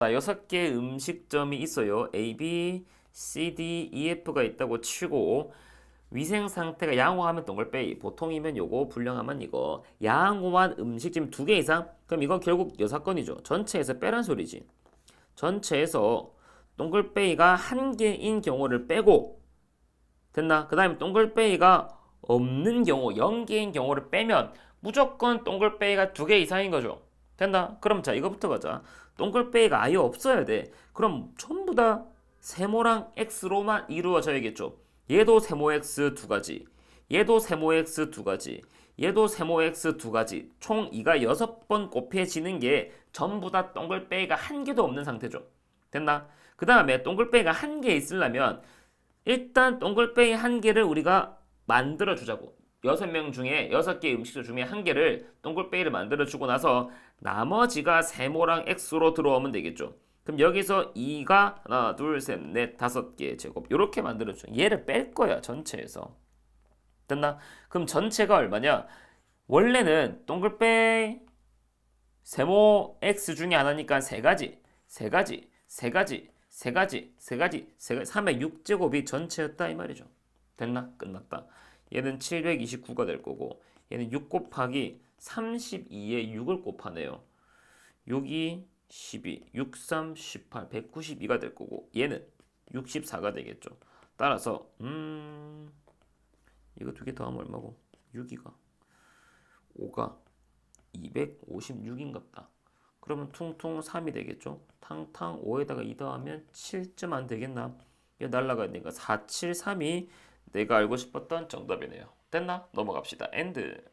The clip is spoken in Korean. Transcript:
자, 여섯 개의 음식점이 있어요. A, B, C, D, E, F가 있다고 치고 위생 상태가 양호하면 동글빼기, 보통이면 요거, 불량하면 이거. 양호한 음식점 두 개 이상? 그럼 이건 결국 여사건이죠. 전체에서 빼란 소리지. 전체에서 동글빼기가 한 개인 경우를 빼고 됐나? 그 다음에 동글빼기가 없는 경우, 0개인 경우를 빼면 무조건 동글빼기가 두 개 이상인 거죠. 됐나? 그럼 자 이거부터 가자. 동글빼기가 아예 없어야 돼. 그럼 전부 다 세모랑 x로만 이루어져야겠죠. 얘도 세모 x 두 가지, 얘도 세모 x 두 가지, 얘도 세모 x 두 가지. 총 이가 여섯 번 곱해지는 게 전부 다 동글빼기가 한 개도 없는 상태죠. 됐나? 그 다음에 동글빼기가 한 개 있으려면 일단 동글빼기 한 개를 우리가 만들어 주자고. 여섯 명 중에 여섯 개 음식점 중에 한 개를 동글빼기를 만들어 주고 나서 나머지가 세모랑 x로 들어오면 되겠죠. 그럼 여기서 2가 하나, 둘, 셋, 넷, 다섯 개 제곱 이렇게 만들어 줘. 얘를 뺄 거야 전체에서. 됐나? 그럼 전체가 얼마냐? 원래는 동글빼 세모 x 중에 하나니까 세 가지, 세 가지, 세 가지, 세 가지, 세 가지, 세 가지, 3의 6제곱이 전체였다 이 말이죠. 됐나? 끝났다. 얘는 729가 될 거고 얘는 6 곱하기 32에 6을 곱하네요. 6이 12, 6, 3, 18, 192가 될 거고 얘는 64가 되겠죠. 따라서 음 이거 두 개 더하면 얼마고? 6이가 5가 256인갑다. 그러면 퉁퉁 3이 되겠죠. 탕탕 5에다가 2 더하면 7점 안 되겠나? 이거 날라가야 되니까 473이 내가 알고 싶었던 정답이네요. 됐나? 넘어갑시다. 엔드.